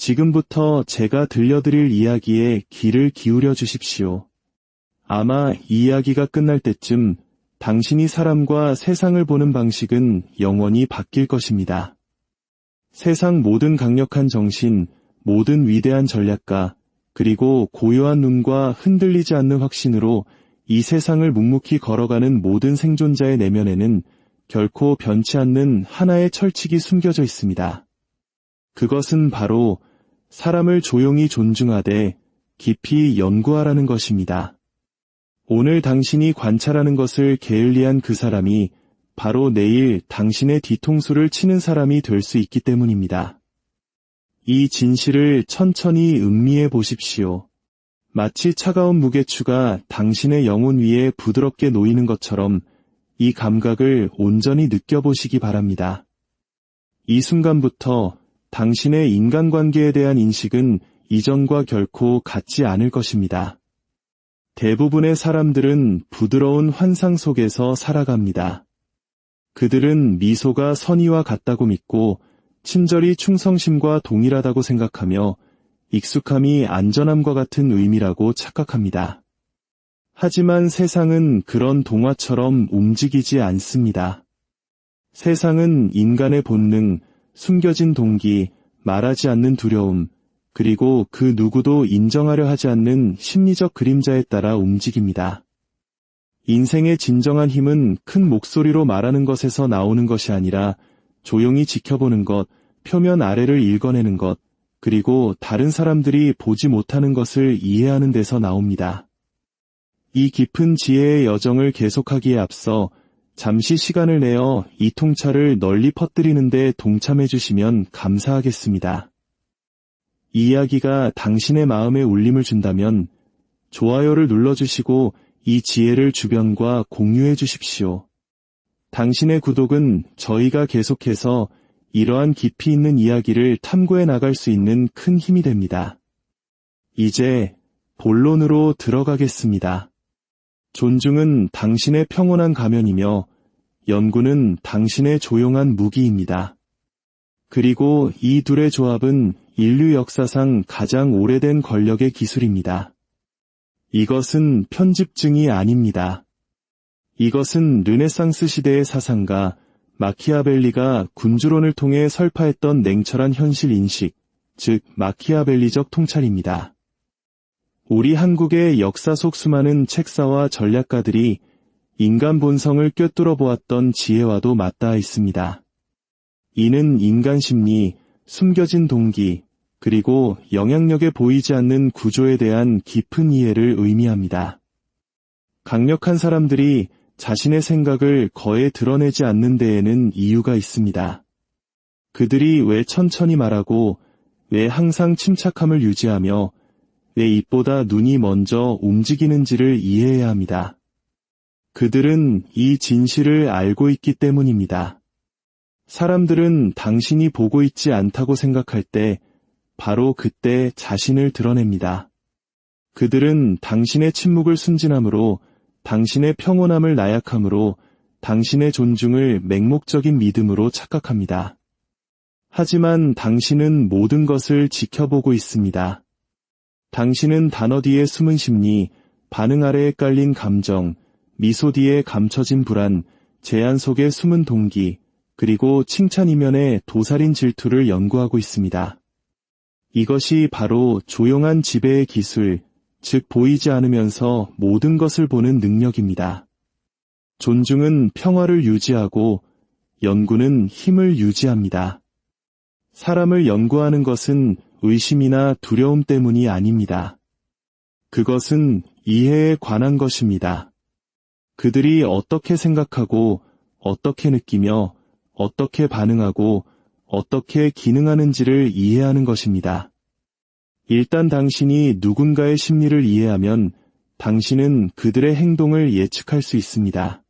지금부터 제가 들려드릴 이야기에 귀를 기울여 주십시오. 아마 이 이야기가 끝날 때쯤 당신이 사람과 세상을 보는 방식은 영원히 바뀔 것입니다. 세상 모든 강력한 정신, 모든 위대한 전략가, 그리고 고요한 눈과 흔들리지 않는 확신으로 이 세상을 묵묵히 걸어가는 모든 생존자의 내면에는 결코 변치 않는 하나의 철칙이 숨겨져 있습니다. 그것은 바로 사람을 조용히 존중하되 깊이 연구하라는 것입니다. 오늘 당신이 관찰하는 것을 게을리한 그 사람이 바로 내일 당신의 뒤통수를 치는 사람이 될 수 있기 때문입니다. 이 진실을 천천히 음미해 보십시오. 마치 차가운 무게추가 당신의 영혼 위에 부드럽게 놓이는 것처럼 이 감각을 온전히 느껴보시기 바랍니다. 이 순간부터 당신의 인간관계에 대한 인식은 이전과 결코 같지 않을 것입니다. 대부분의 사람들은 부드러운 환상 속에서 살아갑니다. 그들은 미소가 선의와 같다고 믿고 친절이 충성심과 동일하다고 생각하며 익숙함이 안전함과 같은 의미라고 착각합니다. 하지만 세상은 그런 동화처럼 움직이지 않습니다. 세상은 인간의 본능, 숨겨진 동기, 말하지 않는 두려움, 그리고 그 누구도 인정하려 하지 않는 심리적 그림자에 따라 움직입니다. 인생의 진정한 힘은 큰 목소리로 말하는 것에서 나오는 것이 아니라 조용히 지켜보는 것, 표면 아래를 읽어내는 것, 그리고 다른 사람들이 보지 못하는 것을 이해하는 데서 나옵니다. 이 깊은 지혜의 여정을 계속하기에 앞서 잠시 시간을 내어 이 통찰을 널리 퍼뜨리는데 동참해 주시면 감사하겠습니다. 이 이야기가 당신의 마음에 울림을 준다면 좋아요를 눌러주시고 이 지혜를 주변과 공유해 주십시오. 당신의 구독은 저희가 계속해서 이러한 깊이 있는 이야기를 탐구해 나갈 수 있는 큰 힘이 됩니다. 이제 본론으로 들어가겠습니다. 존중은 당신의 평온한 가면이며 연구는 당신의 조용한 무기입니다. 그리고 이 둘의 조합은 인류 역사상 가장 오래된 권력의 기술입니다. 이것은 편집증이 아닙니다. 이것은 르네상스 시대의 사상가 마키아벨리가 군주론을 통해 설파했던 냉철한 현실 인식, 즉 마키아벨리적 통찰입니다. 우리 한국의 역사 속 수많은 책사와 전략가들이 인간 본성을 꿰뚫어 보았던 지혜와도 맞닿아 있습니다. 이는 인간 심리, 숨겨진 동기, 그리고 영향력에 보이지 않는 구조에 대한 깊은 이해를 의미합니다. 강력한 사람들이 자신의 생각을 거에 드러내지 않는 데에는 이유가 있습니다. 그들이 왜 천천히 말하고 왜 항상 침착함을 유지하며 왜 입보다 눈이 먼저 움직이는지를 이해해야 합니다. 그들은 이 진실을 알고 있기 때문입니다. 사람들은 당신이 보고 있지 않다고 생각할 때 바로 그때 자신을 드러냅니다. 그들은 당신의 침묵을 순진함으로 당신의 평온함을 나약함으로 당신의 존중을 맹목적인 믿음으로 착각합니다. 하지만 당신은 모든 것을 지켜보고 있습니다. 당신은 단어 뒤에 숨은 심리, 반응 아래에 깔린 감정, 미소 뒤에 감춰진 불안, 제안 속에 숨은 동기, 그리고 칭찬 이면에 도살인 질투를 연구하고 있습니다. 이것이 바로 조용한 지배의 기술, 즉 보이지 않으면서 모든 것을 보는 능력입니다. 존중은 평화를 유지하고 연구는 힘을 유지합니다. 사람을 연구하는 것은 의심이나 두려움 때문이 아닙니다. 그것은 이해에 관한 것입니다. 그들이 어떻게 생각하고 어떻게 느끼며 어떻게 반응하고 어떻게 기능하는지를 이해하는 것입니다. 일단 당신이 누군가의 심리를 이해하면 당신은 그들의 행동을 예측할 수 있습니다.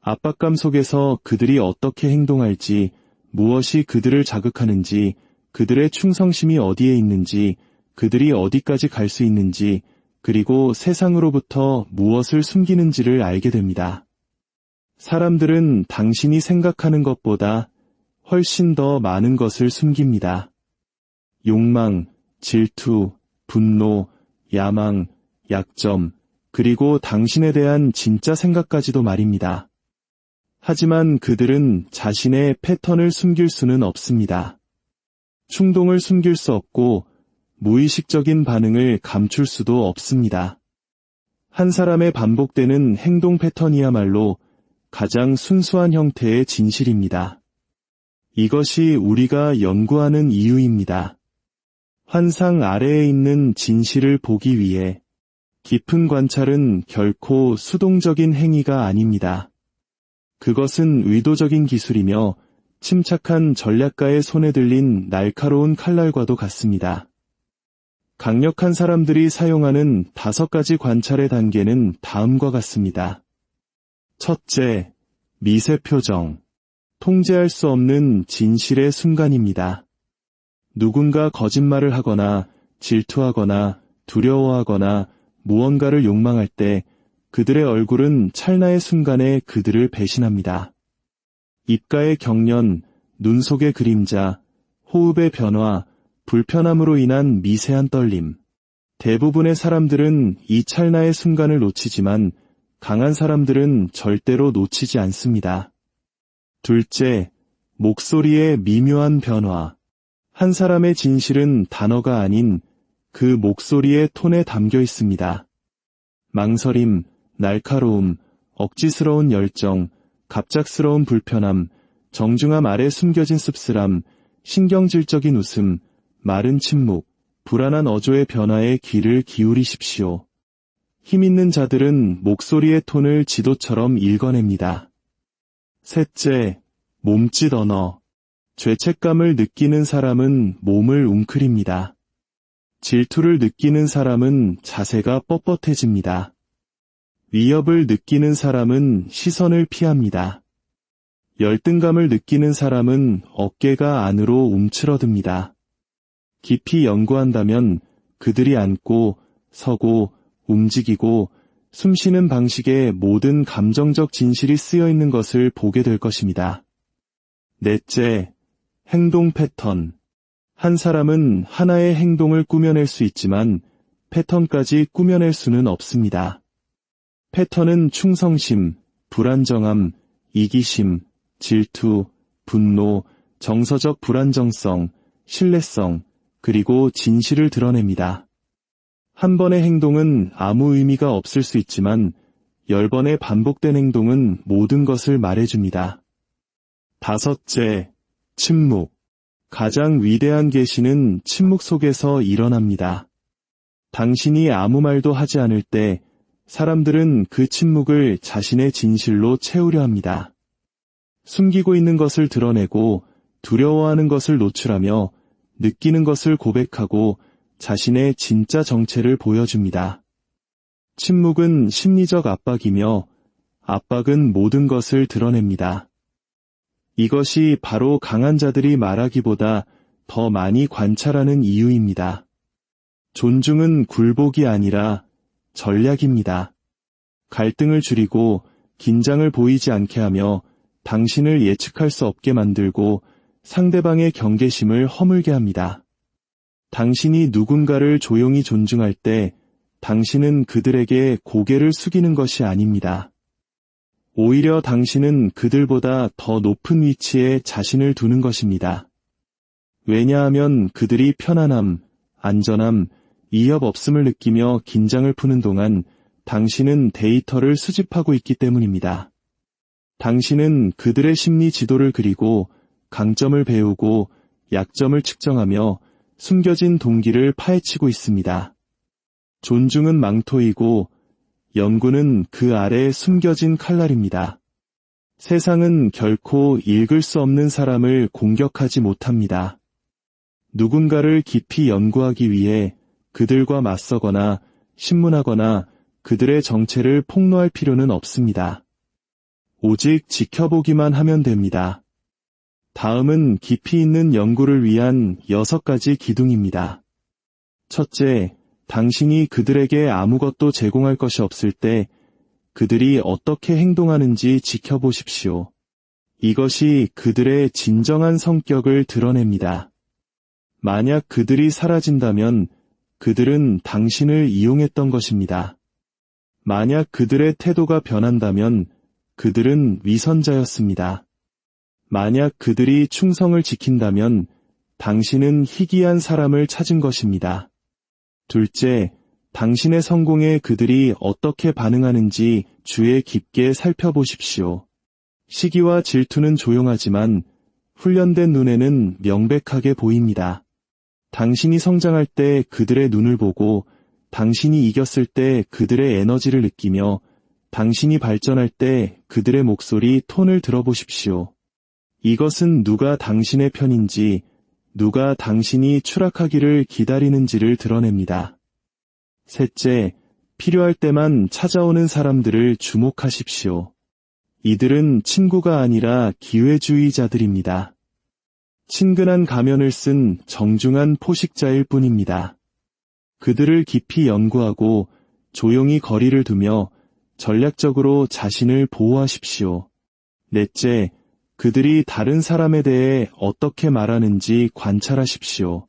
압박감 속에서 그들이 어떻게 행동할지, 무엇이 그들을 자극하는지, 그들의 충성심이 어디에 있는지, 그들이 어디까지 갈 수 있는지, 그리고 세상으로부터 무엇을 숨기는지를 알게 됩니다. 사람들은 당신이 생각하는 것보다 훨씬 더 많은 것을 숨깁니다. 욕망, 질투, 분노, 야망, 약점, 그리고 당신에 대한 진짜 생각까지도 말입니다. 하지만 그들은 자신의 패턴을 숨길 수는 없습니다. 충동을 숨길 수 없고 무의식적인 반응을 감출 수도 없습니다. 한 사람의 반복되는 행동 패턴이야말로 가장 순수한 형태의 진실입니다. 이것이 우리가 연구하는 이유입니다. 환상 아래에 있는 진실을 보기 위해 깊은 관찰은 결코 수동적인 행위가 아닙니다. 그것은 의도적인 기술이며 침착한 전략가의 손에 들린 날카로운 칼날과도 같습니다. 강력한 사람들이 사용하는 다섯 가지 관찰의 단계는 다음과 같습니다. 첫째, 미세 표정. 통제할 수 없는 진실의 순간입니다. 누군가 거짓말을 하거나 질투하거나 두려워하거나 무언가를 욕망할 때 그들의 얼굴은 찰나의 순간에 그들을 배신합니다. 입가의 경련, 눈 속의 그림자, 호흡의 변화, 불편함으로 인한 미세한 떨림. 대부분의 사람들은 이 찰나의 순간을 놓치지만 강한 사람들은 절대로 놓치지 않습니다. 둘째, 목소리의 미묘한 변화. 한 사람의 진실은 단어가 아닌 그 목소리의 톤에 담겨 있습니다. 망설임, 날카로움, 억지스러운 열정, 갑작스러운 불편함, 정중함 아래 숨겨진 씁쓸함, 신경질적인 웃음, 마른 침묵, 불안한 어조의 변화에 귀를 기울이십시오. 힘 있는 자들은 목소리의 톤을 지도처럼 읽어냅니다. 셋째, 몸짓 언어. 죄책감을 느끼는 사람은 몸을 웅크립니다. 질투를 느끼는 사람은 자세가 뻣뻣해집니다. 위협을 느끼는 사람은 시선을 피합니다. 열등감을 느끼는 사람은 어깨가 안으로 움츠러듭니다. 깊이 연구한다면 그들이 앉고 서고 움직이고 숨쉬는 방식에 모든 감정적 진실이 쓰여 있는 것을 보게 될 것입니다. 넷째, 행동 패턴. 한 사람은 하나의 행동을 꾸며낼 수 있지만 패턴까지 꾸며낼 수는 없습니다. 패턴은 충성심, 불안정함, 이기심, 질투, 분노, 정서적 불안정성, 신뢰성, 그리고 진실을 드러냅니다. 한 번의 행동은 아무 의미가 없을 수 있지만 열 번의 반복된 행동은 모든 것을 말해줍니다. 다섯째, 침묵. 가장 위대한 계시는 침묵 속에서 일어납니다. 당신이 아무 말도 하지 않을 때 사람들은 그 침묵을 자신의 진실로 채우려 합니다. 숨기고 있는 것을 드러내고 두려워하는 것을 노출하며 느끼는 것을 고백하고 자신의 진짜 정체를 보여줍니다. 침묵은 심리적 압박이며 압박은 모든 것을 드러냅니다. 이것이 바로 강한 자들이 말하기보다 더 많이 관찰하는 이유입니다. 존중은 굴복이 아니라 전략입니다. 갈등을 줄이고 긴장을 보이지 않게 하며 당신을 예측할 수 없게 만들고 상대방의 경계심을 허물게 합니다. 당신이 누군가를 조용히 존중할 때 당신은 그들에게 고개를 숙이는 것이 아닙니다. 오히려 당신은 그들보다 더 높은 위치에 자신을 두는 것입니다. 왜냐하면 그들이 편안함, 안전함, 이협 없음을 느끼며 긴장을 푸는 동안 당신은 데이터를 수집하고 있기 때문입니다. 당신은 그들의 심리 지도를 그리고 강점을 배우고 약점을 측정하며 숨겨진 동기를 파헤치고 있습니다. 존중은 망토이고 연구는 그 아래 숨겨진 칼날입니다. 세상은 결코 읽을 수 없는 사람을 공격하지 못합니다. 누군가를 깊이 연구하기 위해 그들과 맞서거나 신문하거나 그들의 정체를 폭로할 필요는 없습니다. 오직 지켜보기만 하면 됩니다. 다음은 깊이 있는 연구를 위한 여섯 가지 기둥입니다. 첫째, 당신이 그들에게 아무것도 제공할 것이 없을 때 그들이 어떻게 행동하는지 지켜보십시오. 이것이 그들의 진정한 성격을 드러냅니다. 만약 그들이 사라진다면 그들은 당신을 이용했던 것입니다. 만약 그들의 태도가 변한다면 그들은 위선자였습니다. 만약 그들이 충성을 지킨다면 당신은 희귀한 사람을 찾은 것입니다. 둘째, 당신의 성공에 그들이 어떻게 반응하는지 주의 깊게 살펴보십시오. 시기와 질투는 조용하지만 훈련된 눈에는 명백하게 보입니다. 당신이 성장할 때 그들의 눈을 보고 당신이 이겼을 때 그들의 에너지를 느끼며 당신이 발전할 때 그들의 목소리 톤을 들어보십시오. 이것은 누가 당신의 편인지, 누가 당신이 추락하기를 기다리는지를 드러냅니다. 셋째, 필요할 때만 찾아오는 사람들을 주목하십시오. 이들은 친구가 아니라 기회주의자들입니다. 친근한 가면을 쓴 정중한 포식자일 뿐입니다. 그들을 깊이 연구하고 조용히 거리를 두며 전략적으로 자신을 보호하십시오. 넷째, 그들이 다른 사람에 대해 어떻게 말하는지 관찰하십시오.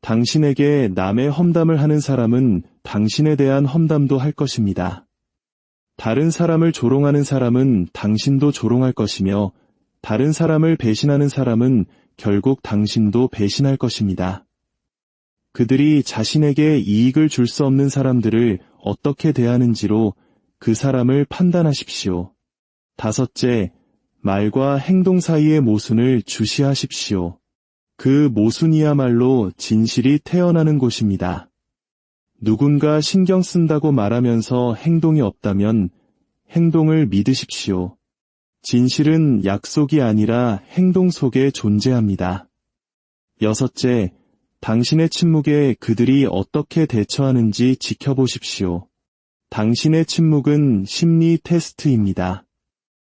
당신에게 남의 험담을 하는 사람은 당신에 대한 험담도 할 것입니다. 다른 사람을 조롱하는 사람은 당신도 조롱할 것이며 다른 사람을 배신하는 사람은 결국 당신도 배신할 것입니다. 그들이 자신에게 이익을 줄 수 없는 사람들을 어떻게 대하는지로 그 사람을 판단하십시오. 다섯째, 말과 행동 사이의 모순을 주시하십시오. 그 모순이야말로 진실이 태어나는 곳입니다. 누군가 신경 쓴다고 말하면서 행동이 없다면 행동을 믿으십시오. 진실은 약속이 아니라 행동 속에 존재합니다. 여섯째, 당신의 침묵에 그들이 어떻게 대처하는지 지켜보십시오. 당신의 침묵은 심리 테스트입니다.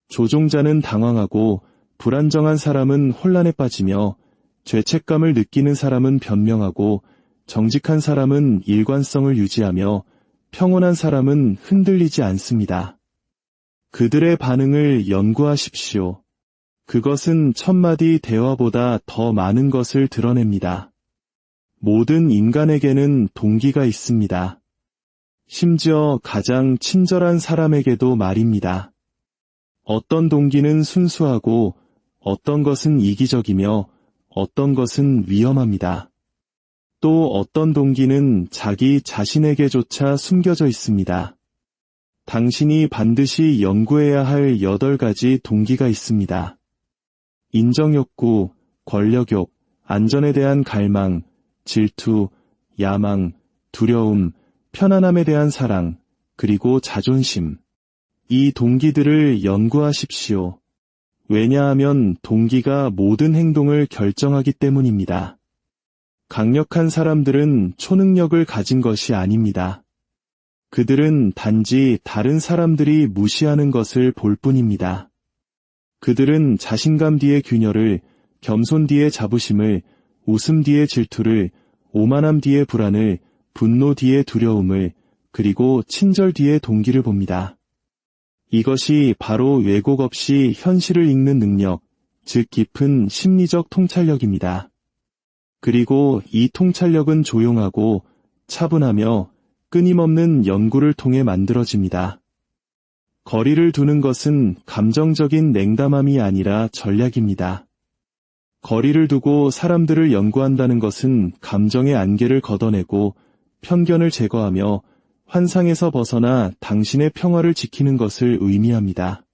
조종자는 당황하고 불안정한 사람은 혼란에 빠지며 죄책감을 느끼는 사람은 변명하고 정직한 사람은 일관성을 유지하며 평온한 사람은 흔들리지 않습니다. 그들의 반응을 연구하십시오. 그것은 첫마디 대화보다 더 많은 것을 드러냅니다. 모든 인간에게는 동기가 있습니다. 심지어 가장 친절한 사람에게도 말입니다. 어떤 동기는 순수하고 어떤 것은 이기적이며 어떤 것은 위험합니다. 또 어떤 동기는 자기 자신에게조차 숨겨져 있습니다. 당신이 반드시 연구해야 할 8가지 동기가 있습니다. 인정욕구, 권력욕, 안전에 대한 갈망, 질투, 야망, 두려움, 편안함에 대한 사랑, 그리고 자존심. 이 동기들을 연구하십시오. 왜냐하면 동기가 모든 행동을 결정하기 때문입니다. 강력한 사람들은 초능력을 가진 것이 아닙니다. 그들은 단지 다른 사람들이 무시하는 것을 볼 뿐입니다. 그들은 자신감 뒤의 균열을, 겸손 뒤의 자부심을, 웃음 뒤의 질투를, 오만함 뒤의 불안을, 분노 뒤의 두려움을, 그리고 친절 뒤의 동기를 봅니다. 이것이 바로 왜곡 없이 현실을 읽는 능력, 즉 깊은 심리적 통찰력입니다. 그리고 이 통찰력은 조용하고 차분하며 끊임없는 연구를 통해 만들어집니다. 거리를 두는 것은 감정적인 냉담함이 아니라 전략입니다. 거리를 두고 사람들을 연구한다는 것은 감정의 안개를 걷어내고 편견을 제거하며 환상에서 벗어나 당신의 평화를 지키는 것을 의미합니다.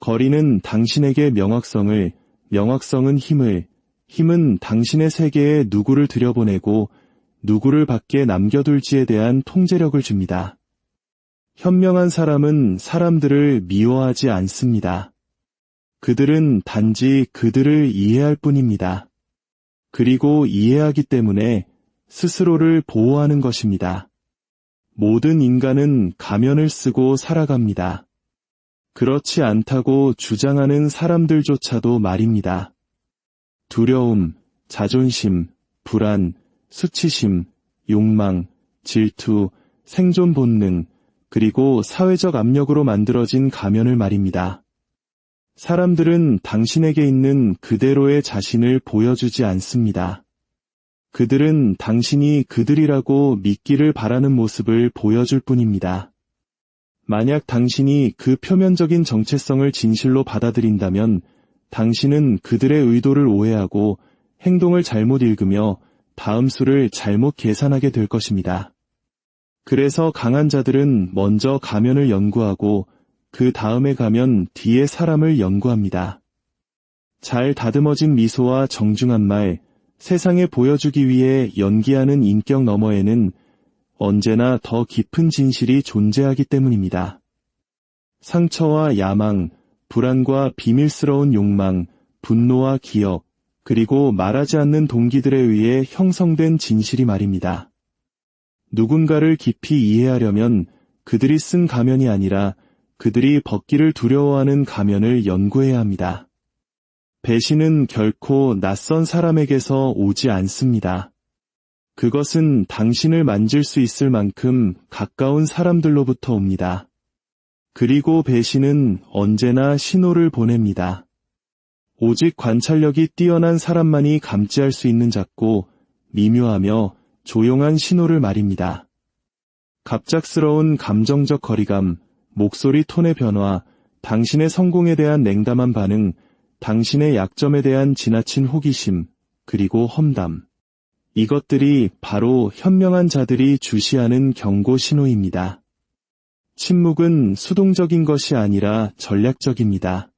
거리는 당신에게 명확성을, 명확성은 힘을, 힘은 당신의 세계에 누구를 들여보내고 누구를 밖에 남겨둘지에 대한 통제력을 줍니다. 현명한 사람은 사람들을 미워하지 않습니다. 그들은 단지 그들을 이해할 뿐입니다. 그리고 이해하기 때문에 스스로를 보호하는 것입니다. 모든 인간은 가면을 쓰고 살아갑니다. 그렇지 않다고 주장하는 사람들조차도 말입니다. 두려움, 자존심, 불안, 수치심, 욕망, 질투, 생존 본능, 그리고 사회적 압력으로 만들어진 가면을 말입니다. 사람들은 당신에게 있는 그대로의 자신을 보여주지 않습니다. 그들은 당신이 그들이라고 믿기를 바라는 모습을 보여줄 뿐입니다. 만약 당신이 그 표면적인 정체성을 진실로 받아들인다면 당신은 그들의 의도를 오해하고 행동을 잘못 읽으며 다음 수를 잘못 계산하게 될 것입니다. 그래서 강한 자들은 먼저 가면을 연구하고 그 다음에 가면 뒤에 사람을 연구합니다. 잘 다듬어진 미소와 정중한 말, 세상에 보여주기 위해 연기하는 인격 너머에는 언제나 더 깊은 진실이 존재하기 때문입니다. 상처와 야망, 불안과 비밀스러운 욕망, 분노와 기억, 그리고 말하지 않는 동기들에 의해 형성된 진실이 말입니다. 누군가를 깊이 이해하려면 그들이 쓴 가면이 아니라 그들이 벗기를 두려워하는 가면을 연구해야 합니다. 배신은 결코 낯선 사람에게서 오지 않습니다. 그것은 당신을 만질 수 있을 만큼 가까운 사람들로부터 옵니다. 그리고 배신은 언제나 신호를 보냅니다. 오직 관찰력이 뛰어난 사람만이 감지할 수 있는 작고 미묘하며 조용한 신호를 말입니다. 갑작스러운 감정적 거리감, 목소리 톤의 변화, 당신의 성공에 대한 냉담한 반응, 당신의 약점에 대한 지나친 호기심, 그리고 험담. 이것들이 바로 현명한 자들이 주시하는 경고 신호입니다. 침묵은 수동적인 것이 아니라 전략적입니다.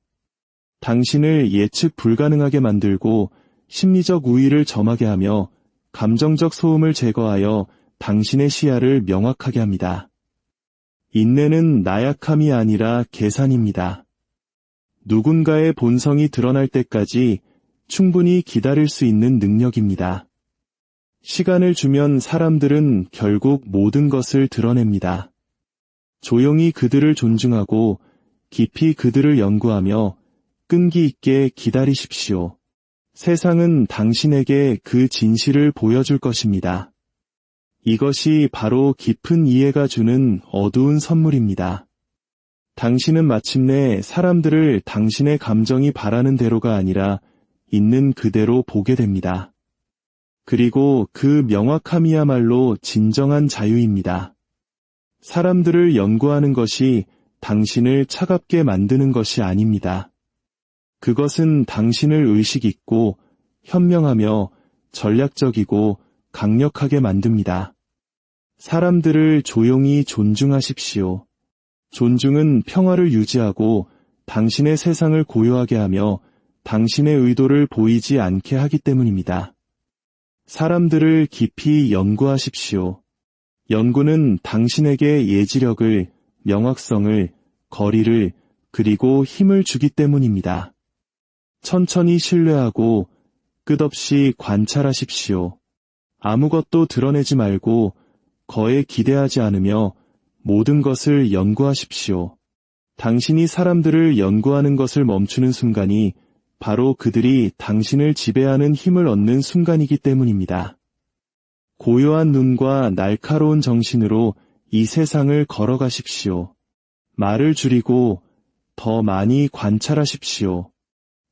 당신을 예측 불가능하게 만들고 심리적 우위를 점하게 하며 감정적 소음을 제거하여 당신의 시야를 명확하게 합니다. 인내는 나약함이 아니라 계산입니다. 누군가의 본성이 드러날 때까지 충분히 기다릴 수 있는 능력입니다. 시간을 주면 사람들은 결국 모든 것을 드러냅니다. 조용히 그들을 존중하고 깊이 그들을 연구하며 끈기 있게 기다리십시오. 세상은 당신에게 그 진실을 보여줄 것입니다. 이것이 바로 깊은 이해가 주는 어두운 선물입니다. 당신은 마침내 사람들을 당신의 감정이 바라는 대로가 아니라 있는 그대로 보게 됩니다. 그리고 그 명확함이야말로 진정한 자유입니다. 사람들을 연구하는 것이 당신을 차갑게 만드는 것이 아닙니다. 그것은 당신을 의식 있고 현명하며 전략적이고 강력하게 만듭니다. 사람들을 조용히 존중하십시오. 존중은 평화를 유지하고 당신의 세상을 고요하게 하며 당신의 의도를 보이지 않게 하기 때문입니다. 사람들을 깊이 연구하십시오. 연구는 당신에게 예지력을, 명확성을, 거리를, 그리고 힘을 주기 때문입니다. 천천히 신뢰하고 끝없이 관찰하십시오. 아무것도 드러내지 말고 거에 기대하지 않으며 모든 것을 연구하십시오. 당신이 사람들을 연구하는 것을 멈추는 순간이 바로 그들이 당신을 지배하는 힘을 얻는 순간이기 때문입니다. 고요한 눈과 날카로운 정신으로 이 세상을 걸어가십시오. 말을 줄이고 더 많이 관찰하십시오.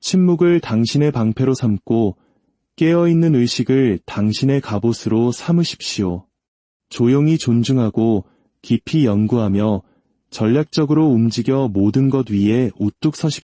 침묵을 당신의 방패로 삼고 깨어있는 의식을 당신의 갑옷으로 삼으십시오. 조용히 존중하고 깊이 연구하며 전략적으로 움직여 모든 것 위에 우뚝 서십시오.